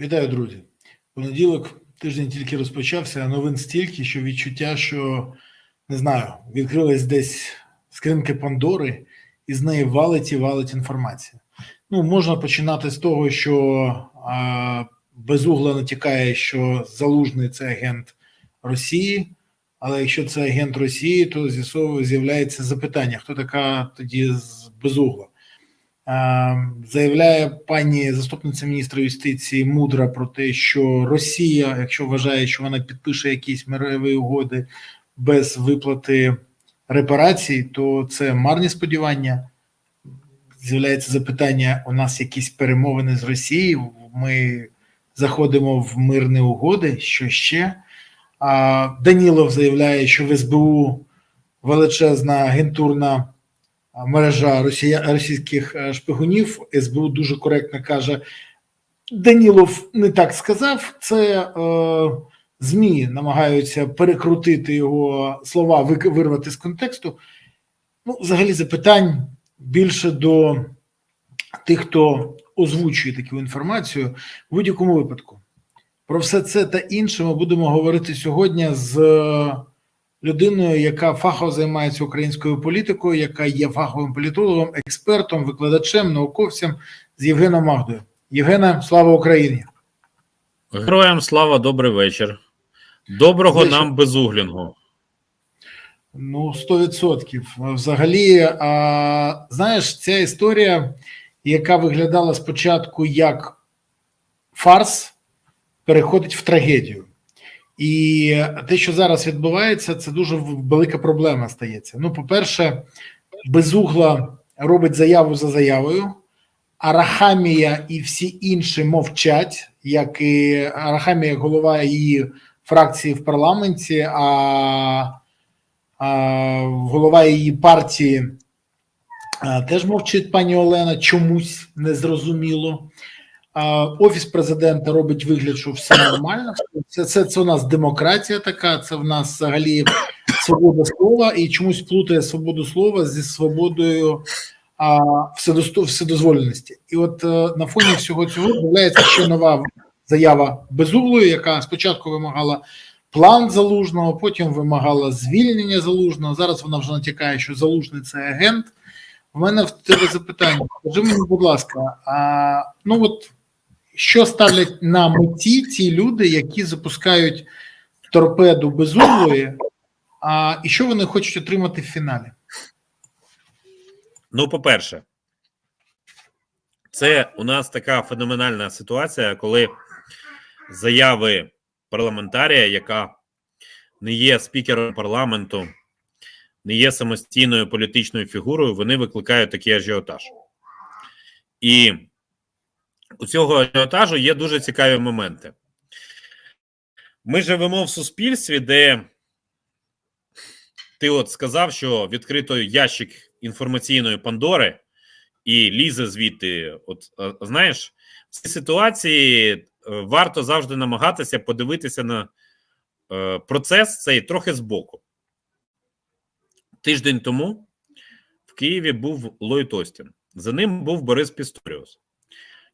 Вітаю, друзі. Понеділок тиждень тільки розпочався, а новин стільки, що відчуття, що не знаю, відкрились десь скринки Пандори, і з неї валить і валить інформація. Ну, можна починати з того, що а, безугла натякає, що залужний це агент Росії. Але якщо це агент Росії, то з'являється запитання: хто така тоді з безугла? Е, Заявляє пані заступниця міністра юстиції мудра про те, що Росія, якщо вважає, що вона підпише якісь мирові угоди без виплати репарацій, то це марні сподівання. З'являється запитання: у нас якісь перемовини з Росією. Ми заходимо в мирні угоди. Що ще? А Данілов заявляє, що в СБУ величезна агентурна мережа росія, російських е, шпигунів. СБУ дуже коректно каже: Данілов не так сказав. Це е, ЗМІ намагаються перекрутити його слова, вирвати з контексту. Ну, взагалі, запитань більше до тих, хто озвучує таку інформацію в будь-якому випадку. Про все це та інше ми будемо говорити сьогодні з людиною, яка фахово займається українською політикою, яка є фаховим політологом, експертом, викладачем, науковцем з Євгеном Магдою. Євгена, слава Україні! Героям слава, добрий вечір. Доброго Вечір. нам безуглінгу. Ну, 100%. Взагалі, а, знаєш, ця історія, яка виглядала спочатку як фарс, переходить в трагедію. І те, що зараз відбувається, це дуже велика проблема стається. Ну, по-перше, безугла робить заяву за заявою. Арахамія і всі інші мовчать, як і Арахамія, голова її фракції в парламенті, а, а голова її партії а, теж мовчить пані Олена, чомусь незрозуміло. Офіс президента робить вигляд, що все нормально. Це, це, це у нас демократія така, це в нас взагалі свобода слова, і чомусь плутає свободу слова зі свободою а, вседозволеності. І от е, на фоні всього цього з'являється ще нова заява безуглої, яка спочатку вимагала план залужного, потім вимагала звільнення залужного. Зараз вона вже натякає, що залужний це агент. У мене в тебе запитання. Скажи мені, будь ласка, а ну от що ставлять на меті ті люди, які запускають торпеду безуглої, а і що вони хочуть отримати в фіналі? Ну, по-перше, це у нас така феноменальна ситуація, коли заяви парламентарія, яка не є спікером парламенту, не є самостійною політичною фігурою, вони викликають такий ажіотаж. І у цього ажіотажу є дуже цікаві моменти. Ми живемо в суспільстві, де ти от сказав, що відкрито ящик інформаційної Пандори і лізе звідти. От знаєш, в цій ситуації е, варто завжди намагатися подивитися на е, процес цей трохи збоку. Тиждень тому в Києві був Ллойд Остін. За ним був Борис Пісторіус.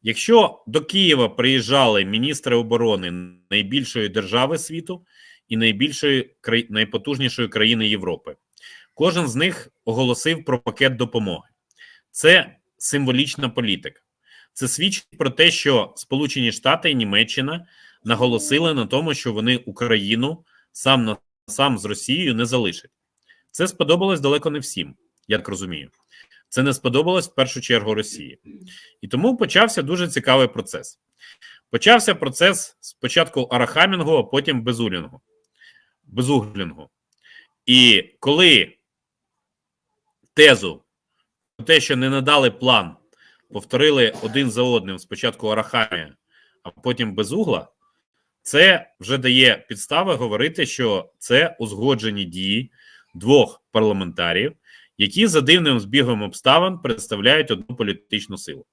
Якщо до Києва приїжджали міністри оборони найбільшої держави світу і найбільшої найпотужнішої країни Європи, кожен з них оголосив про пакет допомоги. Це символічна політика. Це свідчить про те, що Сполучені Штати і Німеччина наголосили на тому, що вони Україну сам на сам з Росією не залишать. Це сподобалось далеко не всім, я так розумію. Це не сподобалось в першу чергу Росії. І тому почався дуже цікавий процес. Почався процес спочатку арахамінгу, а потім безулінгу. Безуглінгу. І коли тезу про те, що не надали план, повторили один за одним спочатку Арахамія, а потім безугла, це вже дає підстави говорити, що це узгоджені дії двох парламентарів, які за дивним збігом обставин представляють одну політичну силу.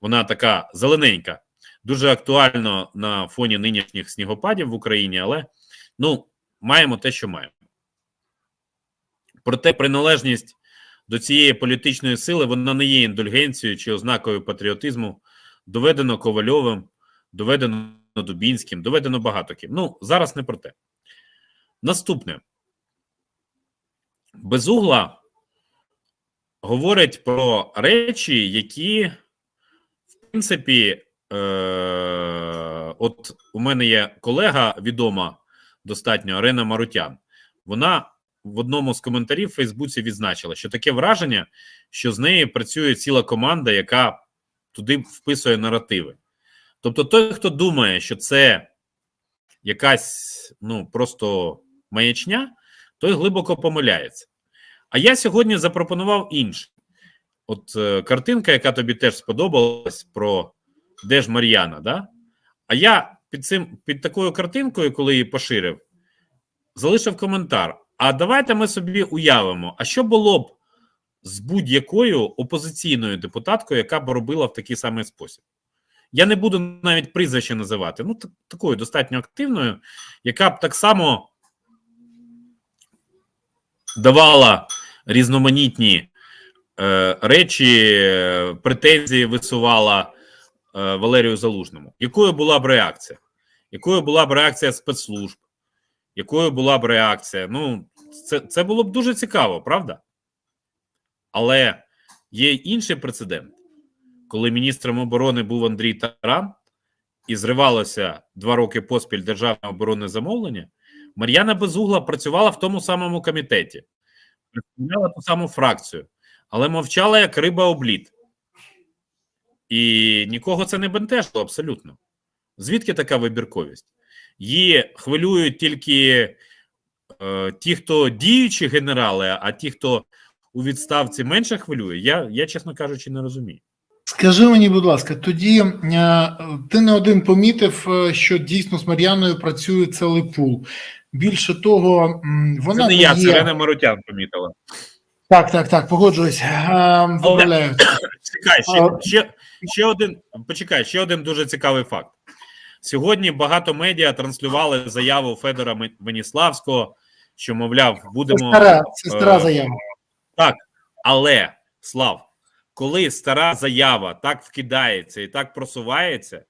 Вона така зелененька, дуже актуально на фоні нинішніх снігопадів в Україні, але ну, маємо те, що маємо. Проте приналежність до цієї політичної сили вона не є індульгенцією чи ознакою патріотизму, доведено Ковальовим, доведено Дубінським, доведено багато ким. Ну, зараз не про те. Наступне. Безугла говорить про речі, які, в принципі, е, от у мене є колега відома достатньо Арена Марутян. Вона в одному з коментарів в Фейсбуці відзначила, що таке враження, що з нею працює ціла команда, яка туди вписує наративи. Тобто, той, хто думає, що це якась ну просто маячня, той глибоко помиляється. А я сьогодні запропонував інше. От е, картинка, яка тобі теж сподобалась, про де ж Мар'яна, да? А я під цим під такою картинкою, коли її поширив, залишив коментар. А давайте ми собі уявимо, а що було б з будь-якою опозиційною депутаткою, яка б робила в такий самий спосіб? Я не буду навіть прізвище називати. Ну, так, такою достатньо активною, яка б так само давала різноманітні е, речі, претензії висувала е, Валерію Залужному. Якою була б реакція? Якою була б реакція спецслужб? Якою була б реакція? Ну, це, це було б дуже цікаво, правда? Але є інший прецедент, коли міністром оборони був Андрій Таран, і зривалося два роки поспіль державне оборонне замовлення. Мар'яна Безугла працювала в тому самому комітеті, представляла ту саму фракцію, але мовчала як риба обліт. І нікого це не бентежило абсолютно. Звідки така вибірковість? Її хвилюють тільки е, ті, хто діючі генерали, а ті, хто у відставці менше хвилює, я, я чесно кажучи, не розумію. Скажи мені, будь ласка, тоді е, ти не один помітив, е, що дійсно з Мар'яною працює цілий пул. Більше того, вона це не я, є... це Рена Марутян помітила. Так, так, так, погоджуюсь. Е, Чекай, ще, ще, ще один. Почекай, ще один дуже цікавий факт. Сьогодні багато медіа транслювали заяву Федора Веніславського, що, мовляв, Це будемо. стара, це стара заява. Так, але Слав, коли стара заява так вкидається і так просувається,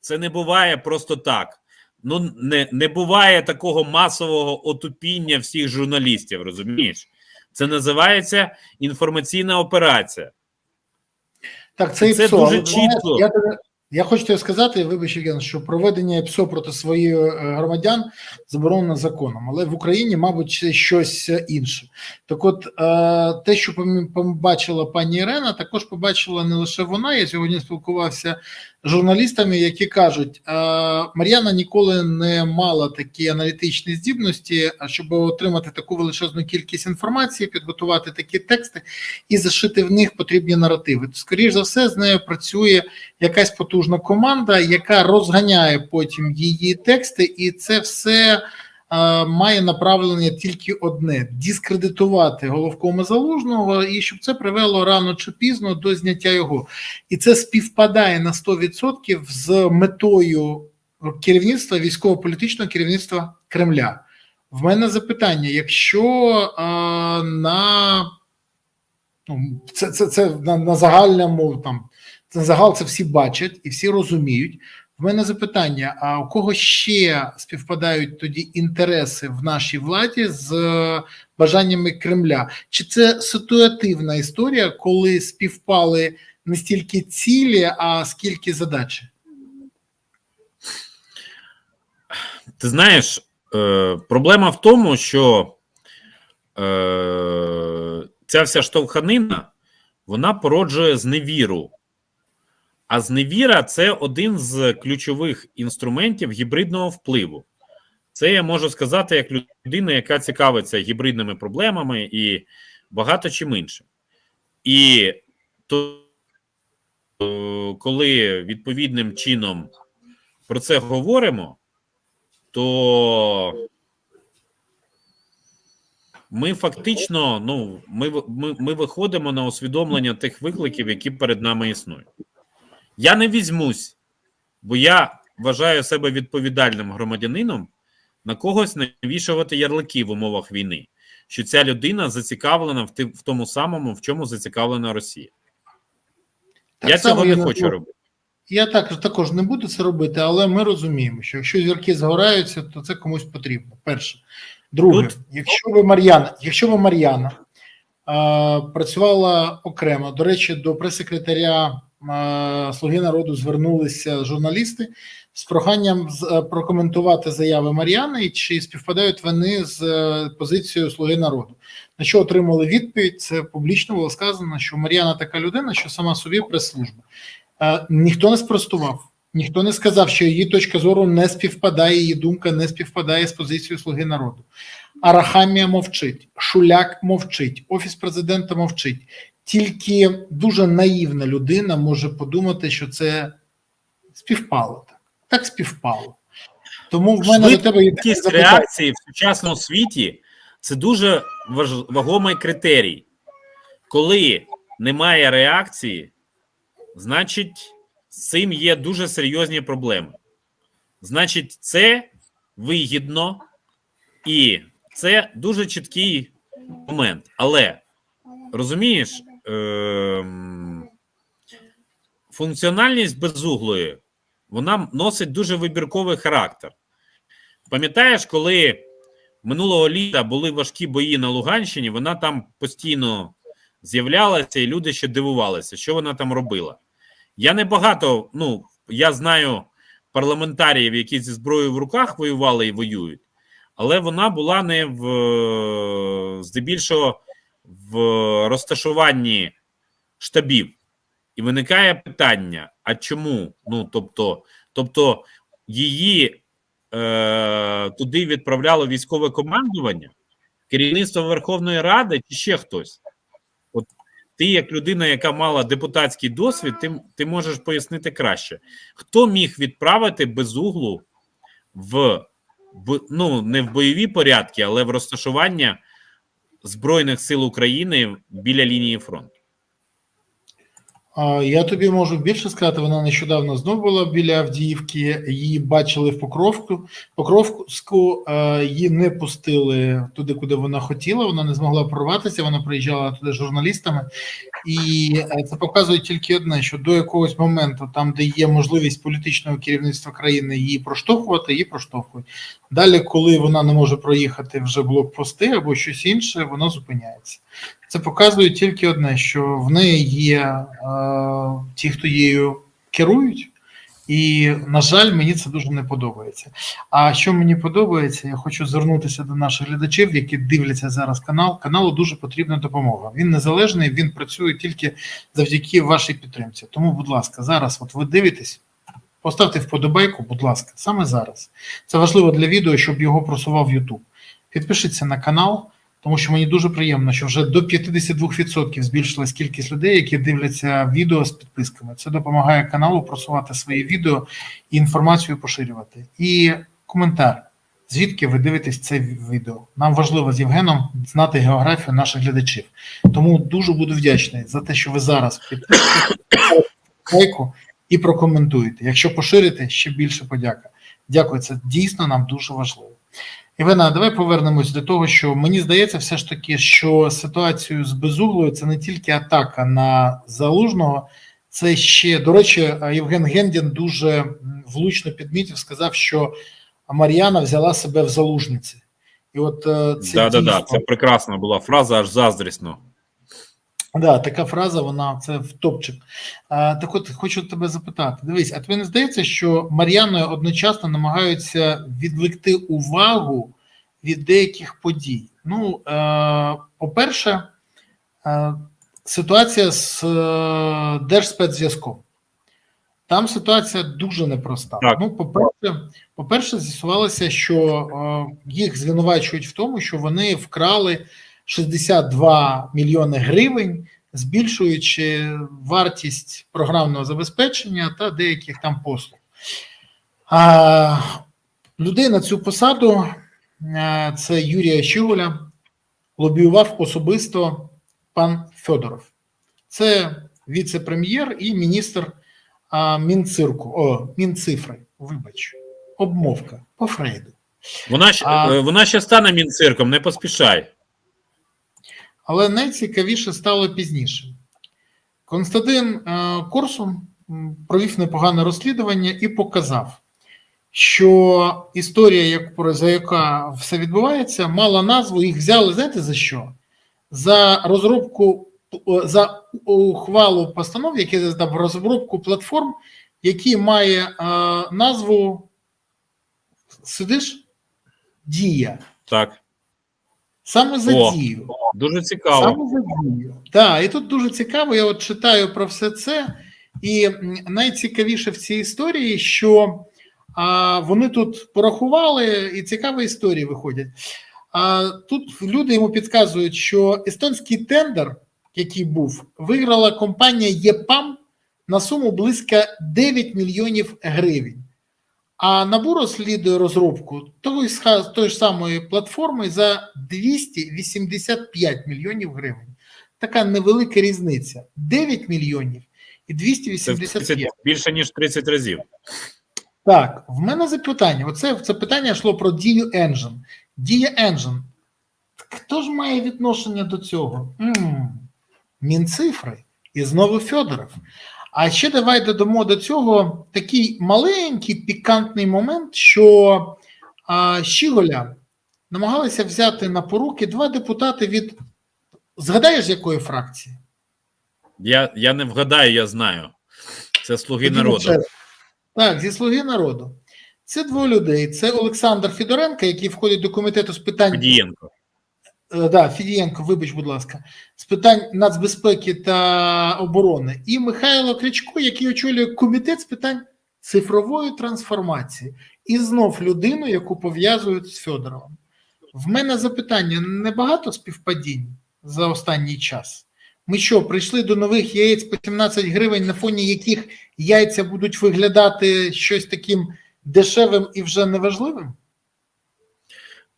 це не буває просто так. Ну, не, не буває такого масового отупіння всіх журналістів, розумієш? Це називається інформаційна операція. Так, це, Це ІПСО. дуже Але, чітко. Я, я хочу тебе сказати, вибач, Євген, що проведення ЕПСО проти своїх е, громадян заборонено законом, але в Україні, мабуть, це щось інше. Так от, е, те, що побачила пані Ірена, також побачила не лише вона. Я сьогодні спілкувався журналістами, які кажуть, е, Мар'яна ніколи не мала такі аналітичні здібності, щоб отримати таку величезну кількість інформації, підготувати такі тексти і зашити в них потрібні наративи. Скоріше за все, з нею працює якась потужна команда, яка розганяє потім її тексти, і це все має направлення тільки одне: дискредитувати головкома залужного, і щоб це привело рано чи пізно до зняття його. І це співпадає на 100% з метою керівництва військово-політичного керівництва Кремля. В мене запитання: якщо е, на ну, це, це, це на, на загальному там загал це всі бачать і всі розуміють. В мене запитання: а у кого ще співпадають тоді інтереси в нашій владі з е, бажаннями Кремля? Чи це ситуативна історія, коли співпали не стільки цілі, а скільки задачі? Ти знаєш, е, проблема в тому, що е, ця вся штовханина вона породжує зневіру. А зневіра це один з ключових інструментів гібридного впливу. Це я можу сказати як людина, яка цікавиться гібридними проблемами і багато чим іншим. І то, е, коли відповідним чином про це говоримо, то ми фактично ну, ми, ми, ми виходимо на усвідомлення тих викликів, які перед нами існують. Я не візьмусь, бо я вважаю себе відповідальним громадянином на когось навішувати ярлики в умовах війни, що ця людина зацікавлена в, в тому самому, в чому зацікавлена Росія. Так я цього не хочу робити. Я також, також не буду це робити, але ми розуміємо, що якщо зірки згораються, то це комусь потрібно. Перше. Друге, Тут- якщо ви Мар'яна, якщо ви Мар'яна працювала окремо, до речі, до прес-секретаря Слуги народу звернулися журналісти з проханням е, прокоментувати заяви Мар'яни, чи співпадають вони з е, позицією Слуги народу. На що отримали відповідь? Це публічно було сказано, що Мар'яна така людина, що сама собі прес-служба. Е, ніхто не спростував, ніхто не сказав, що її точка зору не співпадає, її думка не співпадає з позицією Слуги народу. Арахамія мовчить, Шуляк мовчить, офіс президента мовчить. Тільки дуже наївна людина може подумати, що це співпало так. Так співпало. Тому в мене до тебе є таке реакції в сучасному світі це дуже важ... вагомий критерій. Коли немає реакції, значить, з цим є дуже серйозні проблеми. Значить, це вигідно і це дуже чіткий момент. Але розумієш, ем... функціональність безуглої вона носить дуже вибірковий характер. Пам'ятаєш, коли минулого літа були важкі бої на Луганщині, вона там постійно з'являлася, і люди ще дивувалися, що вона там робила. Я не багато, ну я знаю парламентаріїв, які зі зброєю в руках воювали і воюють, але вона була не в здебільшого в розташуванні штабів. І виникає питання: а чому? Ну тобто, тобто її е, туди відправляло військове командування, керівництво Верховної Ради чи ще хтось? От ти, як людина, яка мала депутатський досвід, ти, ти можеш пояснити краще, хто міг відправити безуглу в б- ну, не в бойові порядки, але в розташування Збройних сил України біля лінії фронту. Я тобі можу більше сказати. Вона нещодавно знову була біля Авдіївки. Її бачили в Покровку. Покровську е, її не пустили туди, куди вона хотіла. Вона не змогла прорватися. Вона приїжджала туди з журналістами, і е, це показує тільки одне: що до якогось моменту, там, де є можливість політичного керівництва країни, її проштовхувати, її проштовхують. Далі, коли вона не може проїхати вже блокпости або щось інше, вона зупиняється. Це показує тільки одне, що в неї є е, ті, хто її керують, і, на жаль, мені це дуже не подобається. А що мені подобається, я хочу звернутися до наших глядачів, які дивляться зараз канал. Каналу дуже потрібна допомога. Він незалежний, він працює тільки завдяки вашій підтримці. Тому, будь ласка, зараз, от ви дивитесь. Поставте вподобайку, будь ласка, саме зараз. Це важливо для відео, щоб його просував YouTube. Підпишіться на канал, тому що мені дуже приємно, що вже до 52% збільшилась кількість людей, які дивляться відео з підписками. Це допомагає каналу просувати свої відео і інформацію поширювати. І коментар. Звідки ви дивитесь це відео? Нам важливо з Євгеном знати географію наших глядачів. Тому дуже буду вдячний за те, що ви зараз підписуєте і прокоментуєте. Якщо поширите, ще більше подяка. Дякую, це дійсно нам дуже важливо. Івана, давай повернемось до того, що мені здається, все ж таки, що ситуацію з безуглою це не тільки атака на залужного, це ще до речі, Євген Гендін дуже влучно підмітив, сказав, що Мар'яна взяла себе в залужниці. І от е, це Да, да, да. Це прекрасна була фраза, аж заздрісно. Да, така фраза, вона це в топчик. А, так от хочу тебе запитати: дивись, а тобі не здається, що Мар'яною одночасно намагаються відвлекти увагу від деяких подій? Ну, е, по-перше, е, ситуація з е, Держспецзв'язком. Там ситуація дуже непроста. Так. Ну, по-перше, по-перше, з'ясувалося, що е, їх звинувачують в тому, що вони вкрали 62 мільйони гривень, збільшуючи вартість програмного забезпечення та деяких там послуг. А, людей на цю посаду е, це Юрія Щуголя, лобіював особисто пан Федоров. Це віце-прем'єр і міністр а, Мінцирку, о, Мінцифри, вибач, обмовка по Фрейду. Вона ще, А- е, вона ще стане мінцирком, не поспішай. Але найцікавіше стало пізніше. Константин е, Корсун провів непогане розслідування і показав, що історія, за яка все відбувається, мала назву, їх взяли, знаєте за що? За розробку, за ухвалу постанов, які за розробку платформ, які має е, назву сидиш? Дія. Так, Саме за О. дію. дуже цікаво. Саме за дію. Так, і тут дуже цікаво. Я от читаю про все це, і найцікавіше в цій історії, що а, вони тут порахували, і цікаві історії виходять. А, тут люди йому підказують, що естонський тендер, який був, виграла компанія ЄПАМ на суму близько 9 мільйонів гривень. А НАБУ розслідує розробку того тої ж самої платформи за 285 мільйонів гривень. Така невелика різниця: 9 мільйонів і Це 285. 30, більше ніж 30 разів. Так, в мене запитання. Оце це питання йшло про дію Engine. Дія Engine. Хто ж має відношення до цього? м Мінцифри і знову Федоров. А ще давай додамо до цього такий маленький пікантний момент, що а, Щіголя намагалися взяти на поруки два депутати від. Згадаєш, з якої фракції? Я, я не вгадаю, я знаю. Це слуги Тоді народу. раз. Так, зі слуги народу. Це двоє людей. Це Олександр Федоренко, який входить до комітету з питань Федієнко. Е, да, Фідієнко, вибач, будь ласка, з питань нацбезпеки та оборони, і Михайло Кричко, який очолює комітет з питань цифрової трансформації, і знов людину, яку пов'язують з Федоровим. В мене запитання: небагато співпадінь за останній час. Ми що, прийшли до нових яєць по 17 гривень, на фоні яких яйця будуть виглядати щось таким дешевим і вже неважливим?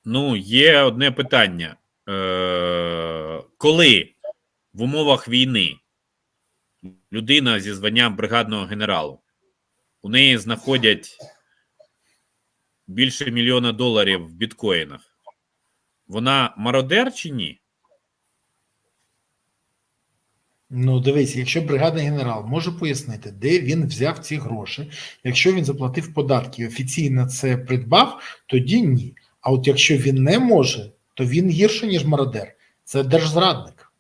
Ну, є одне питання. Е, коли в умовах війни людина зі званням бригадного генералу, у неї знаходять більше мільйона доларів в біткоїнах, вона мародер чи ні? Ну, дивись, якщо бригадний генерал може пояснити, де він взяв ці гроші, якщо він заплатив податки і офіційно це придбав, тоді ні. А от якщо він не може, то він гірше, ніж мародер. Це держзрадник.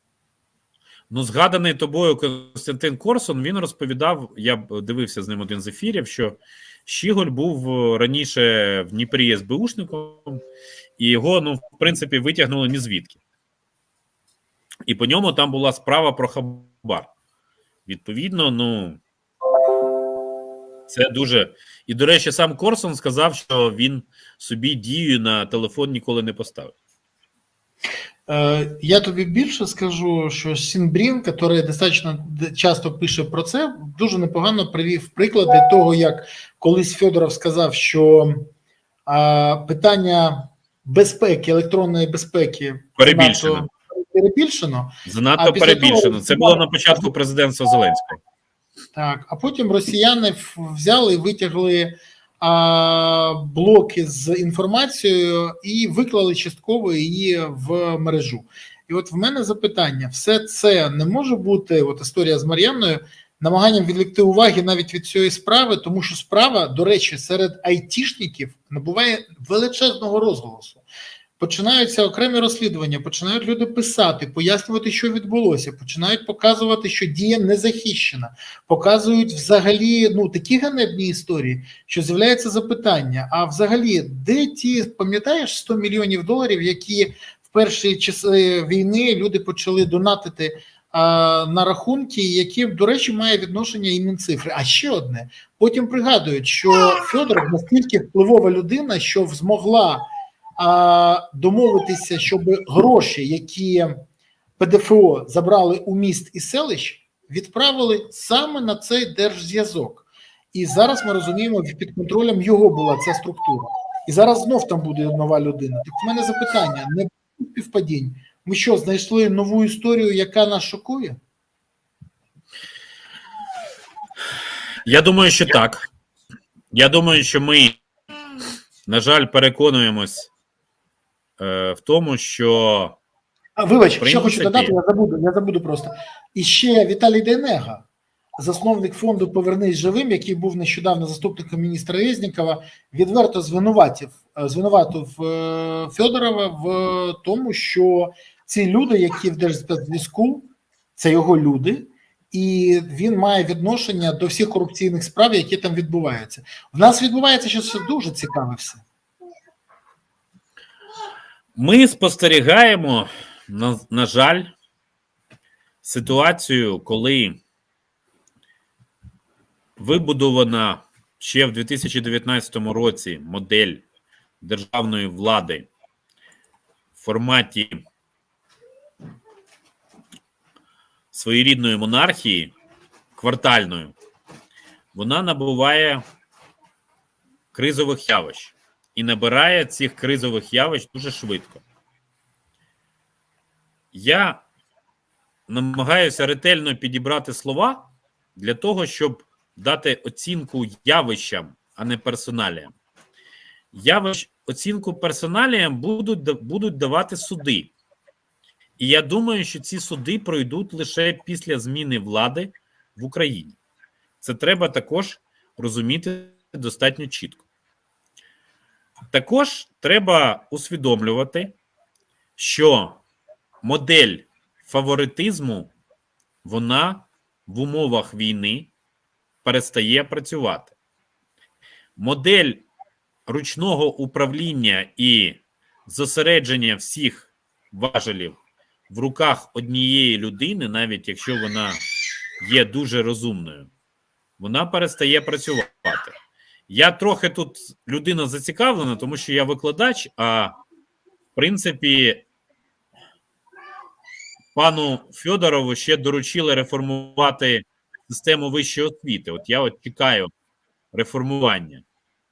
Ну, згаданий тобою Костянтин Корсун, він розповідав, я дивився з ним один з ефірів, що Щіголь був е, раніше в Дніпрі СБУшником, і його, ну, в принципі, витягнули ні звідки. І по ньому там була справа про хабар. Відповідно, ну. Це дуже. І, до речі, сам Корсун сказав, що він собі дію на телефон ніколи не поставив. Е, я тобі більше скажу, що Сінбрін, який достатньо часто пише про це, дуже непогано привів приклади того, як колись Федоров сказав, що питання безпеки, електронної безпеки Перебільшено. занадто перебільшено. Занадто перебільшено. того- Це було на початку президентства Зеленського. Так, а потім росіяни взяли і витягли блоки з інформацією і виклали частково її в мережу. І от в мене запитання: все це не може бути, от історія з Мар'яною, намаганням відвлекти уваги навіть від цієї справи, тому що справа, до речі, серед айтішників набуває величезного розголосу. Починаються окремі розслідування, починають люди писати, пояснювати, що відбулося, починають показувати, що дія не захищена, показують взагалі ну такі ганебні історії, що з'являється запитання: а взагалі, де ті, пам'ятаєш, 100 мільйонів доларів, які в перші часи війни люди почали донатити на рахунки, які, до речі, має відношення і Мінцифри. А ще одне: потім пригадують, що Федоров настільки впливова людина, що змогла домовитися, щоб гроші, які ПДФО забрали у міст і селищ, відправили саме на цей держзв'язок. І зараз ми розуміємо, під контролем його була ця структура. І зараз знов там буде нова людина. Так в мене запитання: не співпадінь. Ми що, знайшли нову історію, яка нас шокує? Я думаю, що так. Я думаю, що ми, на жаль, переконуємось в тому, що А вибач, В ще хочу додати, я забуду, я забуду просто. І ще Віталій Денега. засновник фонду Повернись живим, який був нещодавно заступником міністра Резнікова, відверто звинуватив е, звинуватив е, Федорова в тому, що ці люди, які в держспецзв'язку, це його люди, і він має відношення до всіх корупційних справ, які там відбуваються. В нас відбувається щось дуже цікаве все. Ми спостерігаємо, на, на жаль, ситуацію, коли вибудована ще в 2019 році модель державної влади в форматі своєрідної монархії квартальної, вона набуває кризових явищ і набирає цих кризових явищ дуже швидко. Я намагаюся ретельно підібрати слова для того, щоб дати оцінку явищам, а не персоналіям. Явищ, оцінку персоналіям будуть, будуть давати суди. І я думаю, що ці суди пройдуть лише після зміни влади в Україні. Це треба також розуміти достатньо чітко. Також треба усвідомлювати, що модель фаворитизму вона в умовах війни перестає працювати. Модель ручного управління і зосередження всіх важелів в руках однієї людини, навіть якщо вона є дуже розумною, вона перестає працювати. Я трохи тут людина зацікавлена, тому що я викладач, а в принципі, пану Федорову ще доручили реформувати систему вищої освіти. От я от чекаю реформування,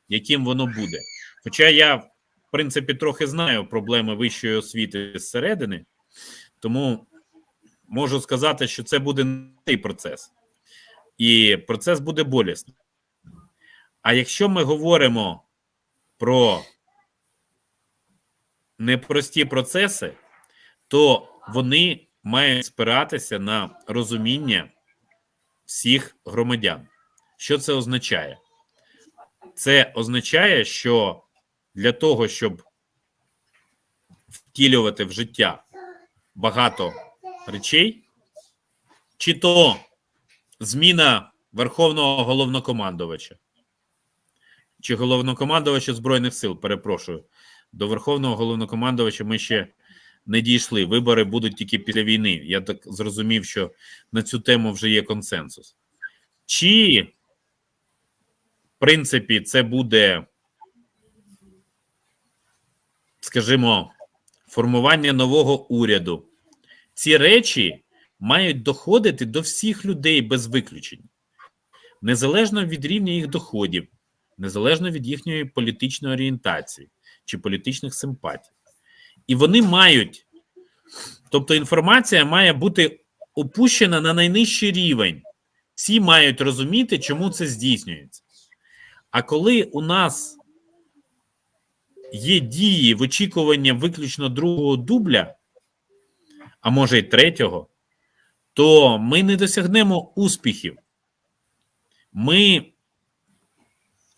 яким воно буде. Хоча я, в принципі, трохи знаю проблеми вищої освіти зсередини, тому можу сказати, що це буде не цей процес, і процес буде болісний. А якщо ми говоримо про непрості процеси, то вони мають спиратися на розуміння всіх громадян. Що це означає? Це означає, що для того, щоб втілювати в життя багато речей, чи то зміна Верховного головнокомандувача, чи головнокомандувача Збройних сил, перепрошую, до Верховного головнокомандувача ми ще не дійшли. Вибори будуть тільки після війни. Я так зрозумів, що на цю тему вже є консенсус. Чи, в принципі, це буде, скажімо, формування нового уряду. Ці речі мають доходити до всіх людей без виключень, незалежно від рівня їх доходів, незалежно від їхньої політичної орієнтації чи політичних симпатій. І вони мають, тобто інформація має бути опущена на найнижчий рівень. Всі мають розуміти, чому це здійснюється. А коли у нас є дії в очікуванні виключно другого дубля, а може й третього, то ми не досягнемо успіхів. Ми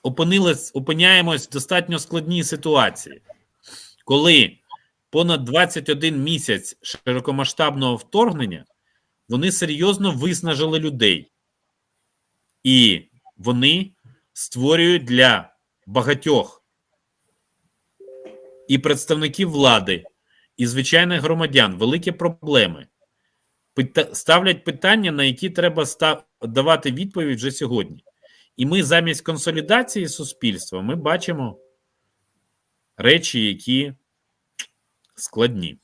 опинились, опиняємось в достатньо складній ситуації, коли понад 21 місяць широкомасштабного вторгнення вони серйозно виснажили людей, і вони створюють для багатьох і представників влади, і звичайних громадян великі проблеми. Ставлять питання, на які треба давати відповідь вже сьогодні. І ми замість консолідації суспільства ми бачимо речі, які складні.